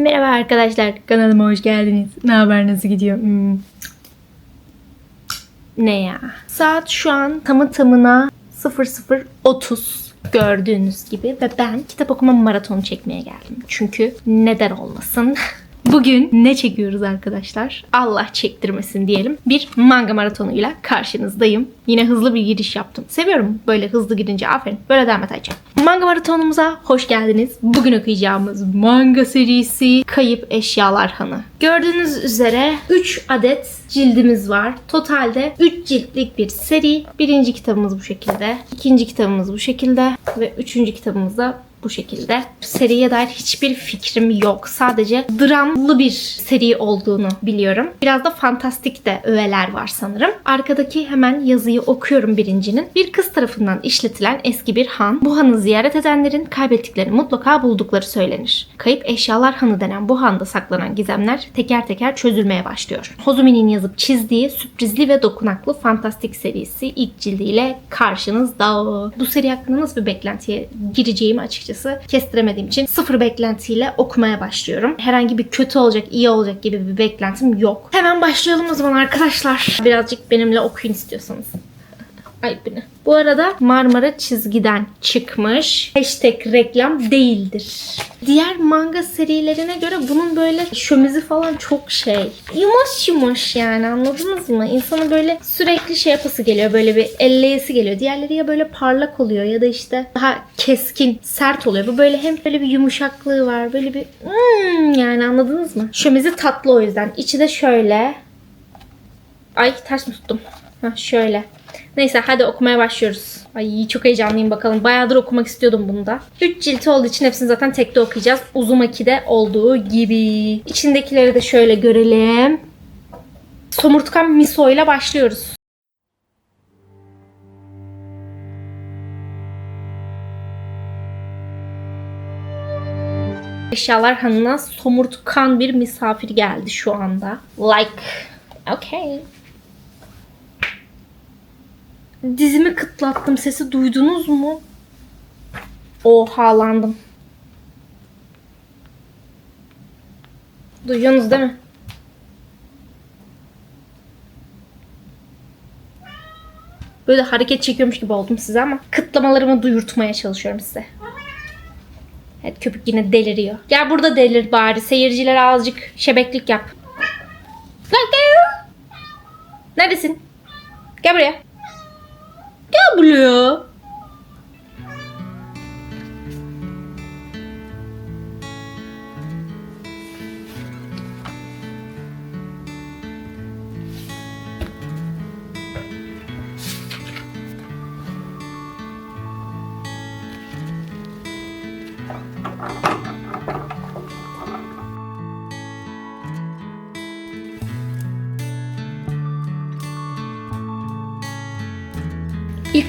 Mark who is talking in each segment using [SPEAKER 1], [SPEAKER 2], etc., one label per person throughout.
[SPEAKER 1] Merhaba arkadaşlar, kanalıma hoş geldiniz. Ne haber, nasıl gidiyor? Hmm. Ne ya? Saat şu an tamı tamına 00.30 gördüğünüz gibi ve ben kitap okuma maratonu çekmeye geldim. Çünkü neden olmasın? Bugün ne çekiyoruz arkadaşlar? Allah çektirmesin diyelim. Bir manga maratonuyla karşınızdayım. Yine hızlı bir giriş yaptım. Seviyorum böyle hızlı girince. Aferin. Böyle devam Ayça. Manga maratonumuza hoş geldiniz. Bugün okuyacağımız manga serisi Kayıp Eşyalar Hanı. Gördüğünüz üzere 3 adet cildimiz var. Totalde 3 ciltlik bir seri. Birinci kitabımız bu şekilde. ikinci kitabımız bu şekilde. Ve üçüncü kitabımız da bu şekilde. Seriye dair hiçbir fikrim yok. Sadece dramlı bir seri olduğunu biliyorum. Biraz da fantastik de öğeler var sanırım. Arkadaki hemen yazıyı okuyorum birincinin. Bir kız tarafından işletilen eski bir han. Bu hanı ziyaret edenlerin kaybettiklerini mutlaka buldukları söylenir. Kayıp eşyalar hanı denen bu handa saklanan gizemler teker teker çözülmeye başlıyor. Hozumi'nin yazıp çizdiği sürprizli ve dokunaklı fantastik serisi ilk cildiyle karşınızda. Bu seri hakkında nasıl bir beklentiye gireceğimi açıkçası kestiremediğim için sıfır beklentiyle okumaya başlıyorum. Herhangi bir kötü olacak, iyi olacak gibi bir beklentim yok. Hemen başlayalım o zaman arkadaşlar. Birazcık benimle okuyun istiyorsanız. Ay bu arada Marmara çizgiden çıkmış. Hashtag reklam değildir. Diğer manga serilerine göre bunun böyle şömizi falan çok şey. Yumuş yumuş yani anladınız mı? İnsanın böyle sürekli şey yapası geliyor. Böyle bir elleyesi geliyor. Diğerleri ya böyle parlak oluyor ya da işte daha keskin, sert oluyor. Bu böyle hem böyle bir yumuşaklığı var. Böyle bir hmm, yani anladınız mı? Şömizi tatlı o yüzden. İçi de şöyle. Ay ters tuttum? Heh, şöyle. Neyse hadi okumaya başlıyoruz. Ay çok heyecanlıyım bakalım. Bayağıdır okumak istiyordum bunu da. 3 cilt olduğu için hepsini zaten tekte okuyacağız. Uzumaki'de olduğu gibi. İçindekileri de şöyle görelim. Somurtkan miso ile başlıyoruz. Eşyalar Hanı'na somurtkan bir misafir geldi şu anda. Like. Okay. Dizimi kıtlattım. Sesi duydunuz mu? Ohalandım. Duyuyorsunuz değil mi? Böyle hareket çekiyormuş gibi oldum size ama kıtlamalarımı duyurtmaya çalışıyorum size. Evet köpük yine deliriyor. Gel burada delir bari. Seyircilere azıcık şebeklik yap. Neredesin? Gel buraya. Gel buraya.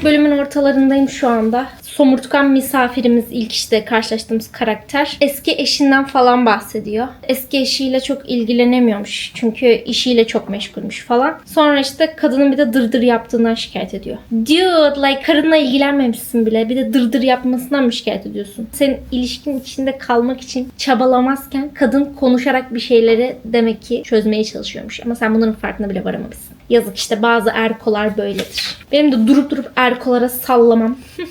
[SPEAKER 1] Bölümün ortalarındayım şu anda. Somurtkan misafirimiz ilk işte karşılaştığımız karakter. Eski eşinden falan bahsediyor. Eski eşiyle çok ilgilenemiyormuş. Çünkü işiyle çok meşgulmüş falan. Sonra işte kadının bir de dırdır yaptığından şikayet ediyor. Dude like karınla ilgilenmemişsin bile. Bir de dırdır yapmasından mı şikayet ediyorsun? Senin ilişkin içinde kalmak için çabalamazken kadın konuşarak bir şeyleri demek ki çözmeye çalışıyormuş. Ama sen bunların farkına bile varamamışsın. Yazık işte bazı erkolar böyledir. Benim de durup durup erkolara sallamam.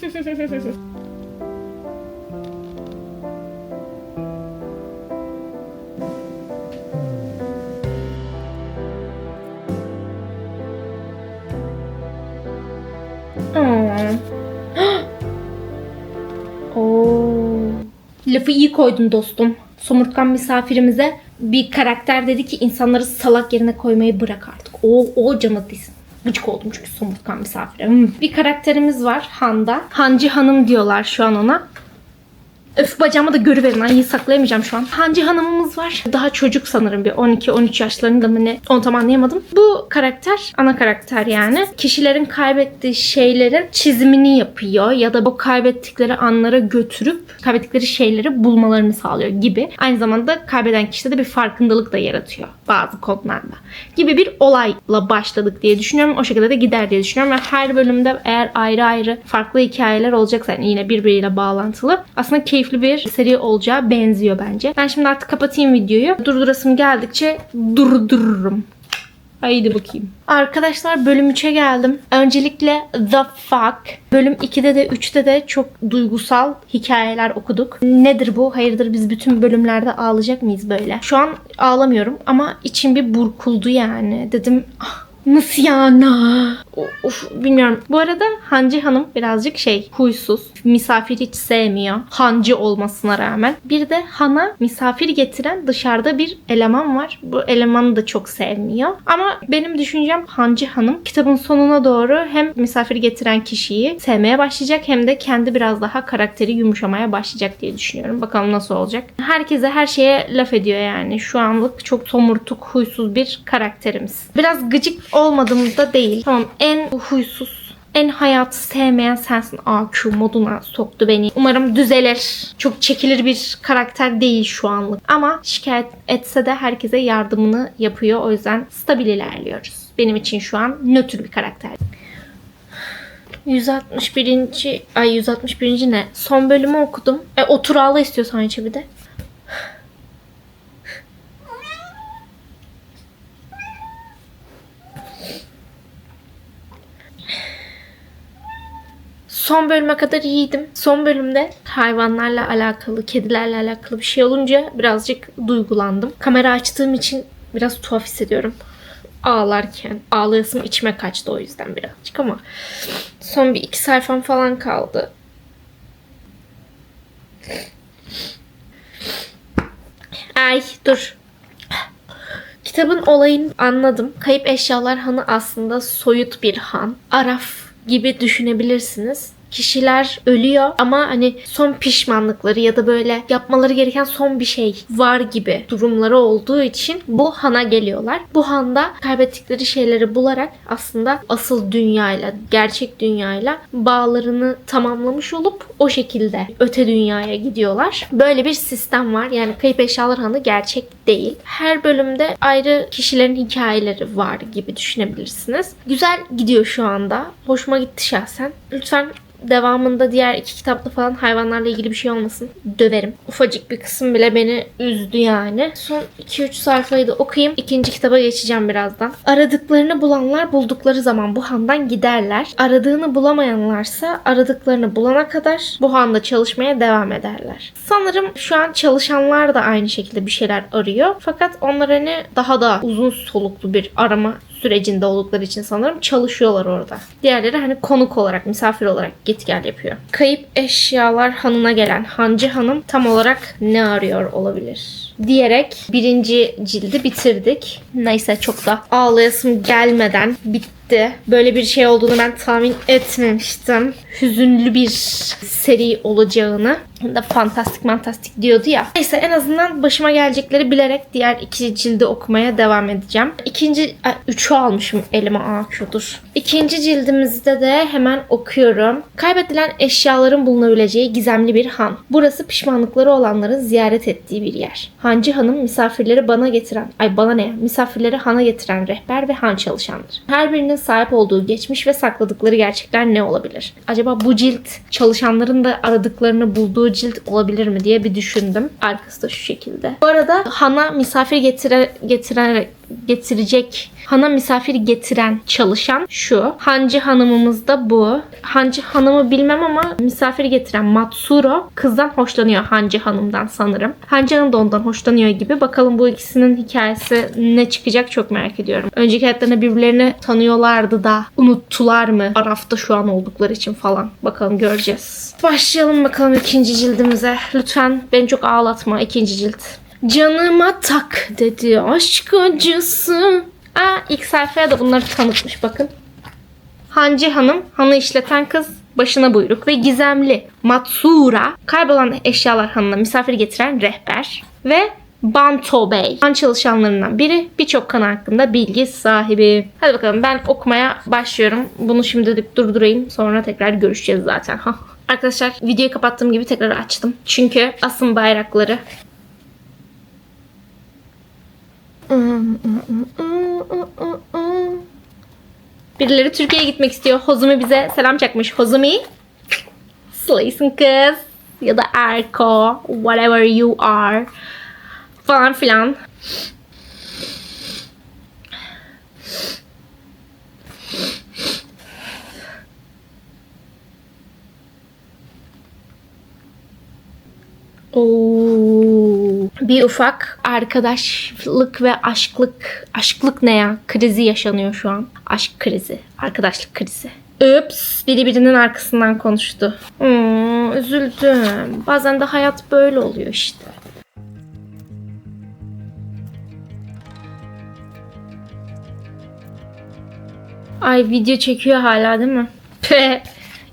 [SPEAKER 1] Lafı iyi koydun dostum. Somurtkan misafirimize bir karakter dedi ki insanları salak yerine koymayı bırak artık. O, o değilsin. Gıcık oldum çünkü somurtkan misafire. Hmm. Bir karakterimiz var Han'da. Hancı Hanım diyorlar şu an ona. Öf bacağımı da görüverin. Ay saklayamayacağım şu an. Hancı hanımımız var. Daha çocuk sanırım bir 12-13 yaşlarında mı ne? Onu tam anlayamadım. Bu karakter ana karakter yani. Kişilerin kaybettiği şeylerin çizimini yapıyor ya da o kaybettikleri anlara götürüp kaybettikleri şeyleri bulmalarını sağlıyor gibi. Aynı zamanda kaybeden kişide de bir farkındalık da yaratıyor bazı kodlarla. Gibi bir olayla başladık diye düşünüyorum. O şekilde de gider diye düşünüyorum. Ve her bölümde eğer ayrı ayrı farklı hikayeler olacaksa yani yine birbiriyle bağlantılı aslında keyifli keyifli bir seri olacağı benziyor bence. Ben şimdi artık kapatayım videoyu. Durdurasım geldikçe durdururum. Haydi bakayım. Arkadaşlar bölüm 3'e geldim. Öncelikle The Fuck. Bölüm 2'de de 3'te de çok duygusal hikayeler okuduk. Nedir bu? Hayırdır biz bütün bölümlerde ağlayacak mıyız böyle? Şu an ağlamıyorum ama içim bir burkuldu yani. Dedim "Ah, Nasıl yani? Of bilmiyorum. Bu arada Hancı Hanım birazcık şey huysuz. Misafir hiç sevmiyor. Hancı olmasına rağmen. Bir de Han'a misafir getiren dışarıda bir eleman var. Bu elemanı da çok sevmiyor. Ama benim düşüncem Hancı Hanım kitabın sonuna doğru hem misafir getiren kişiyi sevmeye başlayacak hem de kendi biraz daha karakteri yumuşamaya başlayacak diye düşünüyorum. Bakalım nasıl olacak. Herkese her şeye laf ediyor yani. Şu anlık çok somurtuk, huysuz bir karakterimiz. Biraz gıcık olmadığımız da değil. Tamam en huysuz en hayatı sevmeyen sensin AQ moduna soktu beni. Umarım düzelir. Çok çekilir bir karakter değil şu anlık. Ama şikayet etse de herkese yardımını yapıyor. O yüzden stabil ilerliyoruz. Benim için şu an nötr bir karakter. 161. ay 161. ne? Son bölümü okudum. E, otur ağla istiyorsan içe bir de. Son bölüme kadar iyiydim. Son bölümde hayvanlarla alakalı, kedilerle alakalı bir şey olunca birazcık duygulandım. Kamera açtığım için biraz tuhaf hissediyorum. Ağlarken. Ağlayasım içime kaçtı o yüzden birazcık ama son bir iki sayfam falan kaldı. Ay dur. Kitabın olayını anladım. Kayıp Eşyalar Hanı aslında soyut bir han. Araf gibi düşünebilirsiniz. Kişiler ölüyor ama hani son pişmanlıkları ya da böyle yapmaları gereken son bir şey var gibi durumları olduğu için bu hana geliyorlar. Bu handa kaybettikleri şeyleri bularak aslında asıl dünyayla, gerçek dünyayla bağlarını tamamlamış olup o şekilde öte dünyaya gidiyorlar. Böyle bir sistem var. Yani Kayıp Eşyalar Hanı gerçek değil. Her bölümde ayrı kişilerin hikayeleri var gibi düşünebilirsiniz. Güzel gidiyor şu anda. Hoşuma gitti şahsen. Lütfen devamında diğer iki kitapta falan hayvanlarla ilgili bir şey olmasın. Döverim. Ufacık bir kısım bile beni üzdü yani. Son 2-3 sayfayı da okuyayım. İkinci kitaba geçeceğim birazdan. Aradıklarını bulanlar buldukları zaman bu handan giderler. Aradığını bulamayanlarsa aradıklarını bulana kadar bu handa çalışmaya devam ederler. Sanırım şu an çalışanlar da aynı şekilde bir şeyler arıyor. Fakat onlar hani daha da uzun soluklu bir arama sürecinde oldukları için sanırım çalışıyorlar orada. Diğerleri hani konuk olarak, misafir olarak git gel yapıyor. Kayıp eşyalar hanına gelen Hancı Hanım tam olarak ne arıyor olabilir? Diyerek birinci cildi bitirdik. Neyse çok da ağlayasım gelmeden bitti. Böyle bir şey olduğunu ben tahmin etmemiştim. Hüzünlü bir seri olacağını. Da fantastik fantastik diyordu ya. Neyse en azından başıma gelecekleri bilerek diğer iki cildi okumaya devam edeceğim. İkinci, ay, üçü almışım elime AQ'dur. İkinci cildimizde de hemen okuyorum. Kaybedilen eşyaların bulunabileceği gizemli bir han. Burası pişmanlıkları olanların ziyaret ettiği bir yer. Hancı hanım misafirleri bana getiren, ay bana ne, misafirleri hana getiren rehber ve han çalışandır. Her birinin sahip olduğu geçmiş ve sakladıkları gerçekler ne olabilir? Acaba bu cilt çalışanların da aradıklarını bulduğu cilt olabilir mi diye bir düşündüm. Arkası da şu şekilde. Bu arada hana misafir getire, getiren getirecek hana misafir getiren çalışan şu. Hancı hanımımız da bu. Hancı hanımı bilmem ama misafir getiren Matsuro kızdan hoşlanıyor Hancı hanımdan sanırım. Hancı hanım da ondan hoşlanıyor gibi. Bakalım bu ikisinin hikayesi ne çıkacak çok merak ediyorum. Önceki hayatlarında birbirlerini tanıyorlardı da unuttular mı? Arafta şu an oldukları için falan. Bakalım göreceğiz. Başlayalım bakalım ikinci cildimize. Lütfen beni çok ağlatma ikinci cilt. Canıma tak dedi aşk acısı. Aa ilk sayfaya da bunları tanıtmış bakın. Hancı Hanım, hanı işleten kız, başına buyruk ve gizemli Matsura, kaybolan eşyalar hanına misafir getiren rehber ve Banto Bey, han çalışanlarından biri birçok kan hakkında bilgi sahibi. Hadi bakalım ben okumaya başlıyorum. Bunu şimdilik durdurayım. Sonra tekrar görüşeceğiz zaten. Arkadaşlar videoyu kapattığım gibi tekrar açtım. Çünkü asın bayrakları Birileri Türkiye'ye gitmek istiyor. Hozumi bize selam çakmış. Hozumi. Slaysın kız. ya da Erko, whatever you are falan filan. Oo. Bir ufak arkadaşlık ve aşklık, aşklık ne ya? Krizi yaşanıyor şu an. Aşk krizi, arkadaşlık krizi. Ups, biri birinin arkasından konuştu. Hmm, üzüldüm. Bazen de hayat böyle oluyor işte. Ay video çekiyor hala değil mi? Pe.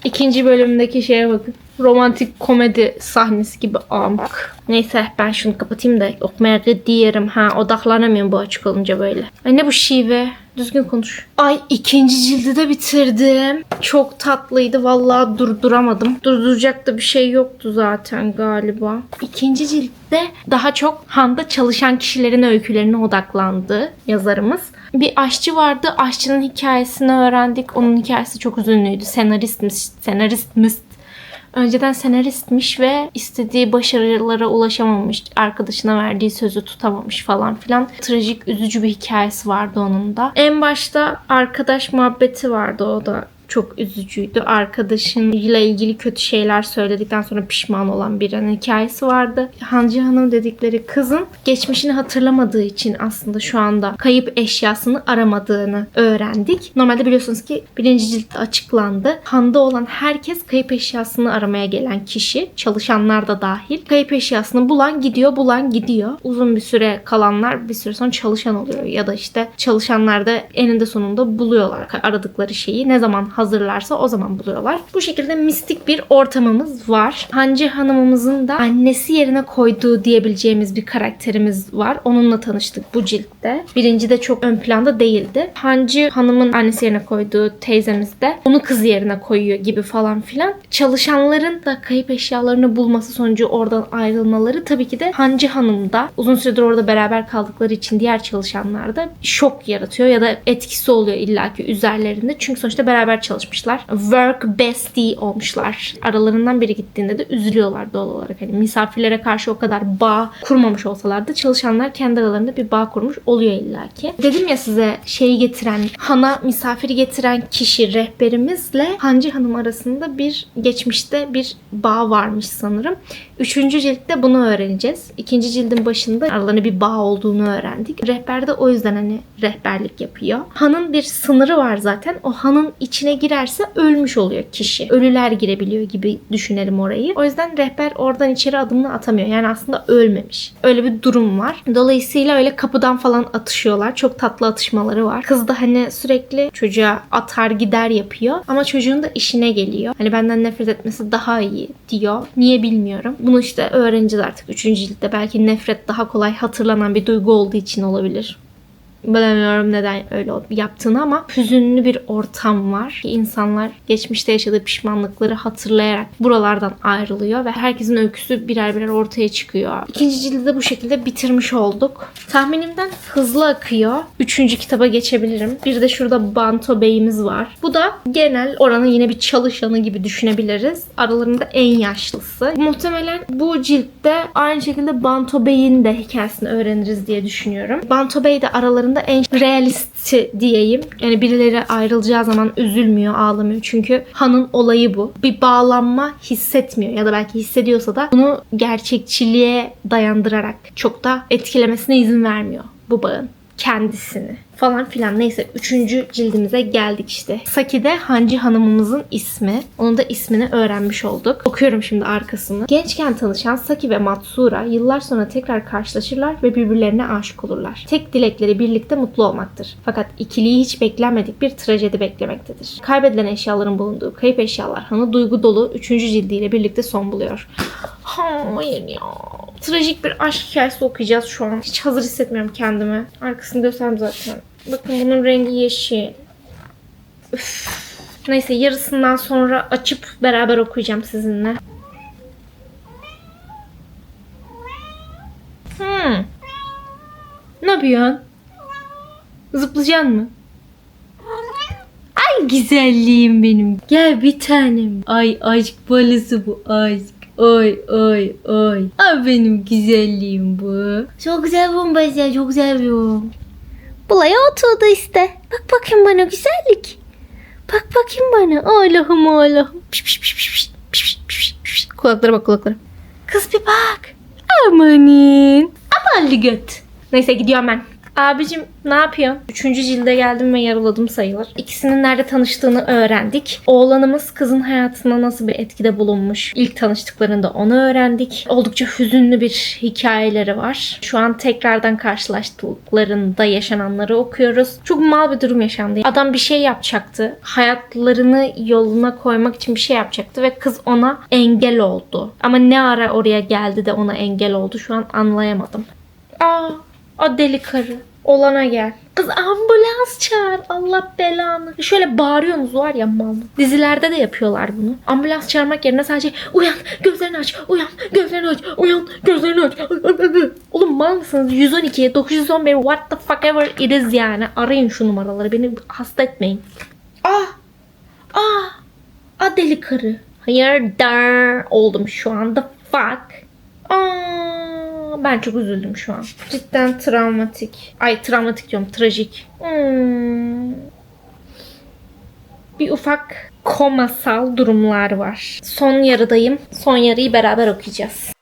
[SPEAKER 1] İkinci bölümdeki şeye bakın. Romantik komedi sahnesi gibi amk. Neyse ben şunu kapatayım da okumaya diyelim. Ha odaklanamıyorum bu açık olunca böyle. Ay ne bu şive? Düzgün konuş. Ay ikinci cildi de bitirdim. Çok tatlıydı. Vallahi durduramadım. Durduracak da bir şey yoktu zaten galiba. İkinci ciltte daha çok Han'da çalışan kişilerin öykülerine odaklandı yazarımız. Bir aşçı vardı. Aşçının hikayesini öğrendik. Onun hikayesi çok üzünlüydü. Senaristmiş. Senaristmiş. Önceden senaristmiş ve istediği başarılara ulaşamamış. Arkadaşına verdiği sözü tutamamış falan filan. Trajik, üzücü bir hikayesi vardı onun da. En başta arkadaş muhabbeti vardı o da çok üzücüydü. Arkadaşıyla ilgili kötü şeyler söyledikten sonra pişman olan birinin hikayesi vardı. Hancı Hanım dedikleri kızın geçmişini hatırlamadığı için aslında şu anda kayıp eşyasını aramadığını öğrendik. Normalde biliyorsunuz ki birinci ciltte açıklandı. Handa olan herkes kayıp eşyasını aramaya gelen kişi. Çalışanlar da dahil. Kayıp eşyasını bulan gidiyor, bulan gidiyor. Uzun bir süre kalanlar bir süre sonra çalışan oluyor. Ya da işte çalışanlar da eninde sonunda buluyorlar aradıkları şeyi. Ne zaman hazırlarsa o zaman buluyorlar. Bu şekilde mistik bir ortamımız var. Hancı Hanımımızın da annesi yerine koyduğu diyebileceğimiz bir karakterimiz var. Onunla tanıştık bu ciltte. Birinci de çok ön planda değildi. Hancı Hanım'ın annesi yerine koyduğu teyzemiz de onu kız yerine koyuyor gibi falan filan. Çalışanların da kayıp eşyalarını bulması sonucu oradan ayrılmaları tabii ki de Hancı Hanım da uzun süredir orada beraber kaldıkları için diğer çalışanlar da şok yaratıyor ya da etkisi oluyor illaki üzerlerinde. Çünkü sonuçta beraber çalışmışlar. Work bestie olmuşlar. Aralarından biri gittiğinde de üzülüyorlar doğal olarak. Hani misafirlere karşı o kadar bağ kurmamış olsalar da çalışanlar kendi aralarında bir bağ kurmuş oluyor illaki. Dedim ya size şeyi getiren, Han'a misafir getiren kişi rehberimizle Hancı Hanım arasında bir geçmişte bir bağ varmış sanırım. Üçüncü ciltte bunu öğreneceğiz. İkinci cildin başında aralarında bir bağ olduğunu öğrendik. Rehber de o yüzden hani rehberlik yapıyor. Han'ın bir sınırı var zaten. O Han'ın içine girerse ölmüş oluyor kişi. Ölüler girebiliyor gibi düşünelim orayı. O yüzden rehber oradan içeri adımını atamıyor. Yani aslında ölmemiş. Öyle bir durum var. Dolayısıyla öyle kapıdan falan atışıyorlar. Çok tatlı atışmaları var. Kız da hani sürekli çocuğa atar gider yapıyor. Ama çocuğun da işine geliyor. Hani benden nefret etmesi daha iyi diyor. Niye bilmiyorum. Bunu işte öğreneceğiz artık 3. ciltte. Belki nefret daha kolay hatırlanan bir duygu olduğu için olabilir. Bilemiyorum neden öyle yaptığını ama hüzünlü bir ortam var. İnsanlar geçmişte yaşadığı pişmanlıkları hatırlayarak buralardan ayrılıyor ve herkesin öyküsü birer birer ortaya çıkıyor. İkinci cildi de bu şekilde bitirmiş olduk. Tahminimden hızlı akıyor. Üçüncü kitaba geçebilirim. Bir de şurada Banto Bey'imiz var. Bu da genel oranın yine bir çalışanı gibi düşünebiliriz. Aralarında en yaşlısı. Muhtemelen bu ciltte aynı şekilde Banto Bey'in de hikayesini öğreniriz diye düşünüyorum. Banto Bey de aralarında en realisti diyeyim. Yani birileri ayrılacağı zaman üzülmüyor, ağlamıyor. Çünkü Han'ın olayı bu. Bir bağlanma hissetmiyor ya da belki hissediyorsa da bunu gerçekçiliğe dayandırarak çok da etkilemesine izin vermiyor bu bağın kendisini falan filan. Neyse üçüncü cildimize geldik işte. Saki'de Hancı Hanımımızın ismi. Onun da ismini öğrenmiş olduk. Okuyorum şimdi arkasını. Gençken tanışan Saki ve Matsura yıllar sonra tekrar karşılaşırlar ve birbirlerine aşık olurlar. Tek dilekleri birlikte mutlu olmaktır. Fakat ikiliği hiç beklenmedik bir trajedi beklemektedir. Kaybedilen eşyaların bulunduğu kayıp eşyalar Hanı duygu dolu 3. cildiyle birlikte son buluyor. Hayır ya. Trajik bir aşk hikayesi okuyacağız şu an. Hiç hazır hissetmiyorum kendimi. Arkasını göstereyim zaten. Bakın bunun rengi yeşil. Üf. Neyse yarısından sonra açıp beraber okuyacağım sizinle. Hmm. Ne yapıyorsun? Zıplayacaksın mı? Ay güzelliğim benim. Gel bir tanem. Ay aşk balısı bu aşk. Oy oy oy. Aa, benim güzelliğim bu. Çok bu ben seni çok seviyorum. Bulaya oturdu işte. Bak bakayım bana güzellik. Bak bakayım bana. Allah'ım Allah'ım. Piş. Kulaklara bak kulaklara. Kız bir bak. Amanin. Amallı göt. Neyse gidiyorum ben. Abicim ne yapıyorsun? Üçüncü cilde geldim ve yarıladım sayılır. İkisinin nerede tanıştığını öğrendik. Oğlanımız kızın hayatına nasıl bir etkide bulunmuş. İlk tanıştıklarında onu öğrendik. Oldukça hüzünlü bir hikayeleri var. Şu an tekrardan karşılaştıklarında yaşananları okuyoruz. Çok mal bir durum yaşandı. Adam bir şey yapacaktı. Hayatlarını yoluna koymak için bir şey yapacaktı ve kız ona engel oldu. Ama ne ara oraya geldi de ona engel oldu şu an anlayamadım. Aa, o deli karı. Olana gel. Kız ambulans çağır. Allah belanı. Şöyle bağırıyorsunuz var ya mal. Dizilerde de yapıyorlar bunu. Ambulans çağırmak yerine sadece uyan gözlerini aç. Uyan gözlerini aç. Uyan gözlerini aç. Oğlum mal mısınız? 112, 911 what the fuck ever it is yani. Arayın şu numaraları. Beni hasta etmeyin. Ah. Ah. A deli karı. Hayırdır oldum şu anda. Fuck. Ben çok üzüldüm şu an. Cidden travmatik. Ay travmatik diyorum. Trajik. Hmm. Bir ufak komasal durumlar var. Son yarıdayım. Son yarıyı beraber okuyacağız.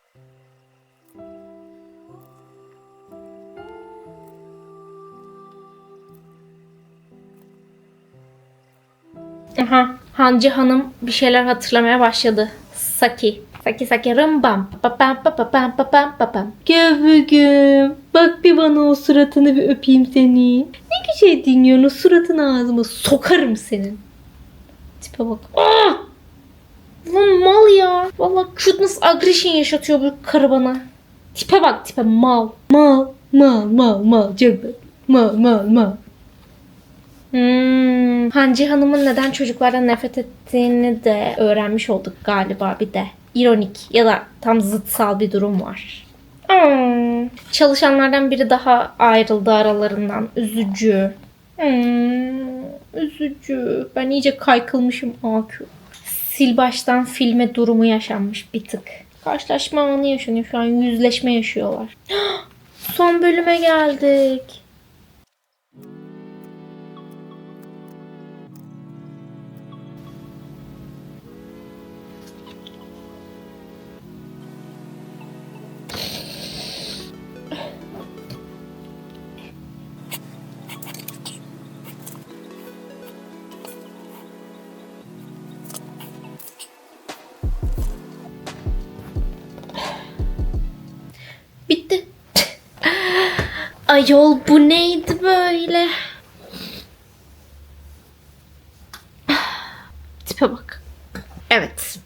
[SPEAKER 1] Aha. Hancı Hanım bir şeyler hatırlamaya başladı. Saki. Saki saki rımbam. Papam papam papam papam. Gel bugün. Bak bir bana o suratını bir öpeyim seni. Ne güzel dinliyorsun o suratını ağzıma sokarım senin. Tipe bak. Ah! Lan mal ya. Valla cuteness aggression yaşatıyor bu karı bana. Tipe bak tipe mal. Mal. Mal mal mal. Bak. Mal mal mal. Hmm, Hancı Hanım'ın neden çocuklardan nefret ettiğini de öğrenmiş olduk galiba bir de. İronik ya da tam zıtsal bir durum var. Hmm, Çalışanlardan biri daha ayrıldı aralarından. Üzücü. Hmm, üzücü. Ben iyice kaykılmışım AQ. Sil baştan filme durumu yaşanmış bir tık. Karşılaşma anı yaşanıyor şu an. Yüzleşme yaşıyorlar. Son bölüme geldik. Ayol bu neydi böyle? Tipe bak. Evet.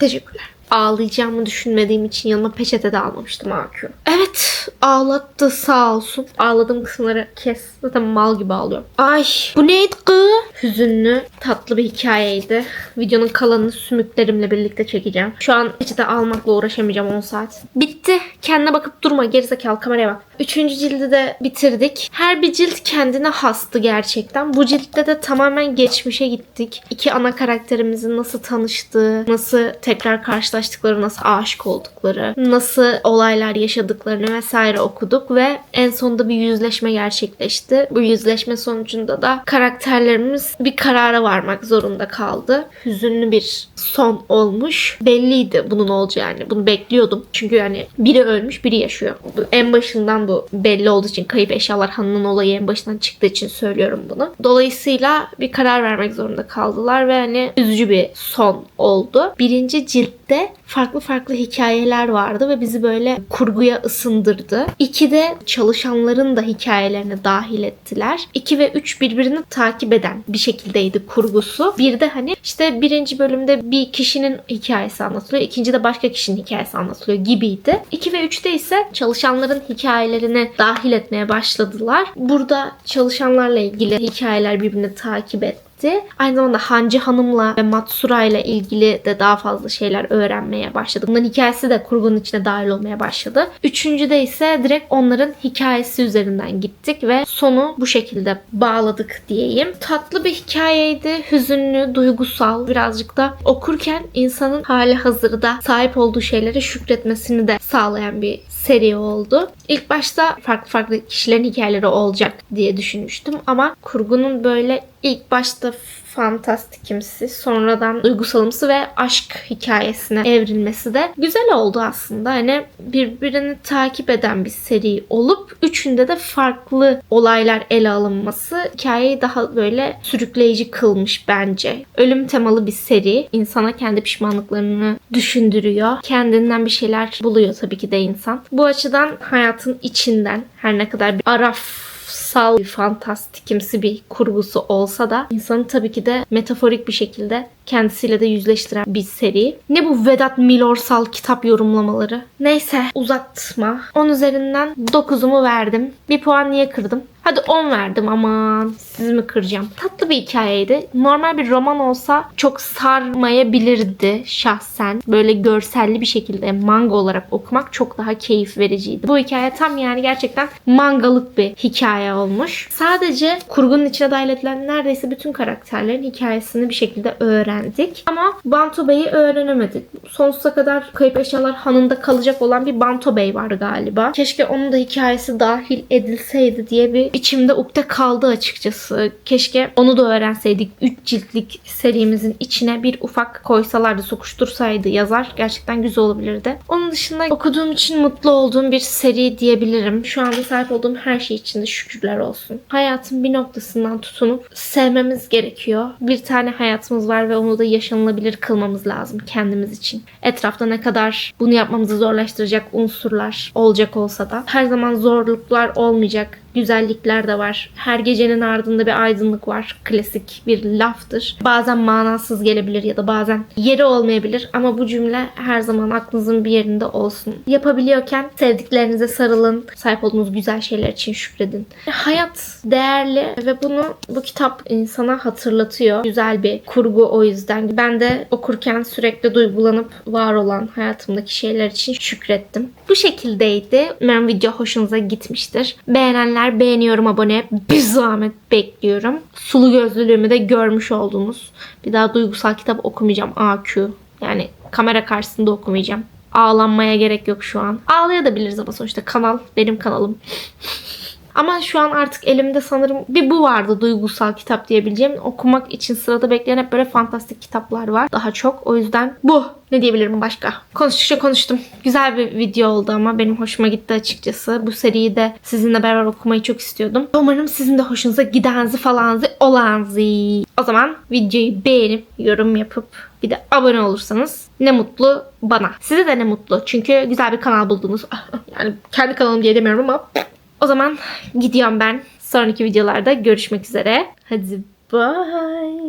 [SPEAKER 1] Teşekkürler. Ağlayacağımı düşünmediğim için yanıma peçete de almamıştım AQ. Evet ağlattı sağ olsun. Ağladığım kısımları kes. Zaten mal gibi ağlıyorum. Ay bu neydi kız? Hüzünlü tatlı bir hikayeydi. Videonun kalanını sümüklerimle birlikte çekeceğim. Şu an peçete almakla uğraşamayacağım 10 saat. Bitti. Kendine bakıp durma gerizekalı kameraya bak. Üçüncü cildi de bitirdik. Her bir cilt kendine hastı gerçekten. Bu ciltte de tamamen geçmişe gittik. İki ana karakterimizin nasıl tanıştığı, nasıl tekrar karşılaştıkları, nasıl aşık oldukları, nasıl olaylar yaşadıklarını vesaire okuduk ve en sonunda bir yüzleşme gerçekleşti. Bu yüzleşme sonucunda da karakterlerimiz bir karara varmak zorunda kaldı. Hüzünlü bir son olmuş. Belliydi bunun olacağı yani. Bunu bekliyordum. Çünkü yani biri ölmüş, biri yaşıyor. En başından bu belli olduğu için kayıp eşyalar Han'ın olayı en başından çıktığı için söylüyorum bunu. Dolayısıyla bir karar vermek zorunda kaldılar ve hani üzücü bir son oldu. Birinci ciltte farklı farklı hikayeler vardı ve bizi böyle kurguya ısındırdı. İkide çalışanların da hikayelerine dahil ettiler. 2 ve 3 birbirini takip eden bir şekildeydi kurgusu. Bir de hani işte birinci bölümde bir kişinin hikayesi anlatılıyor. ikincide başka kişinin hikayesi anlatılıyor gibiydi. 2 ve 3'te ise çalışanların hikayelerine dahil etmeye başladılar. Burada çalışanlarla ilgili hikayeler birbirini takip etti gitti. Aynı zamanda Hancı Hanım'la ve Matsura ile ilgili de daha fazla şeyler öğrenmeye başladık. Bunların hikayesi de kurgunun içine dahil olmaya başladı. Üçüncüde ise direkt onların hikayesi üzerinden gittik ve sonu bu şekilde bağladık diyeyim. Tatlı bir hikayeydi. Hüzünlü, duygusal. Birazcık da okurken insanın hali hazırda sahip olduğu şeylere şükretmesini de sağlayan bir seri oldu. İlk başta farklı farklı kişilerin hikayeleri olacak diye düşünmüştüm ama kurgunun böyle ilk başta fantastikimsi, sonradan duygusalımsı ve aşk hikayesine evrilmesi de güzel oldu aslında. Hani birbirini takip eden bir seri olup üçünde de farklı olaylar ele alınması hikayeyi daha böyle sürükleyici kılmış bence. Ölüm temalı bir seri. insana kendi pişmanlıklarını düşündürüyor. Kendinden bir şeyler buluyor tabii ki de insan. Bu açıdan hayatın içinden her ne kadar bir araf sal bir fantastikimsi bir kurgusu olsa da insanı tabii ki de metaforik bir şekilde kendisiyle de yüzleştiren bir seri. Ne bu Vedat Milorsal kitap yorumlamaları? Neyse uzatma. 10 üzerinden 9'umu verdim. Bir puan niye kırdım? Hadi 10 verdim aman sizi mi kıracağım. Tatlı bir hikayeydi. Normal bir roman olsa çok sarmayabilirdi şahsen. Böyle görselli bir şekilde manga olarak okumak çok daha keyif vericiydi. Bu hikaye tam yani gerçekten mangalık bir hikaye olmuş. Sadece kurgunun içine dahil edilen neredeyse bütün karakterlerin hikayesini bir şekilde öğrendik. Ama Banto Bey'i öğrenemedik. Sonsuza kadar kayıp eşyalar hanında kalacak olan bir Banto Bey var galiba. Keşke onun da hikayesi dahil edilseydi diye bir içimde ukde kaldı açıkçası. Keşke onu da öğrenseydik. 3 ciltlik serimizin içine bir ufak koysalardı, sokuştursaydı yazar. Gerçekten güzel olabilirdi. Onun dışında okuduğum için mutlu olduğum bir seri diyebilirim. Şu anda sahip olduğum her şey için de şükürler olsun. Hayatın bir noktasından tutunup sevmemiz gerekiyor. Bir tane hayatımız var ve onu da yaşanılabilir kılmamız lazım kendimiz için. Etrafta ne kadar bunu yapmamızı zorlaştıracak unsurlar olacak olsa da her zaman zorluklar olmayacak güzellikler de var. Her gecenin ardında bir aydınlık var. Klasik bir laftır. Bazen manasız gelebilir ya da bazen yeri olmayabilir ama bu cümle her zaman aklınızın bir yerinde olsun. Yapabiliyorken sevdiklerinize sarılın. Sahip olduğunuz güzel şeyler için şükredin. Hayat değerli ve bunu bu kitap insana hatırlatıyor. Güzel bir kurgu o yüzden. Ben de okurken sürekli duygulanıp var olan hayatımdaki şeyler için şükrettim. Bu şekildeydi. Umarım video hoşunuza gitmiştir. Beğenenler beğeniyorum abone. Bir zahmet bekliyorum. Sulu gözlülüğümü de görmüş oldunuz. Bir daha duygusal kitap okumayacağım. AQ. Yani kamera karşısında okumayacağım. Ağlanmaya gerek yok şu an. Ağlayabiliriz ama sonuçta kanal benim kanalım. Ama şu an artık elimde sanırım bir bu vardı duygusal kitap diyebileceğim. Okumak için sırada bekleyen hep böyle fantastik kitaplar var. Daha çok. O yüzden bu. Ne diyebilirim başka? Konuştukça konuştum. Güzel bir video oldu ama benim hoşuma gitti açıkçası. Bu seriyi de sizinle beraber okumayı çok istiyordum. Umarım sizin de hoşunuza gidenzi falanzi olanzi. O zaman videoyu beğenip yorum yapıp bir de abone olursanız ne mutlu bana. Size de ne mutlu. Çünkü güzel bir kanal buldunuz. Yani kendi kanalım diye demiyorum ama o zaman gidiyorum ben. Sonraki videolarda görüşmek üzere. Hadi bye.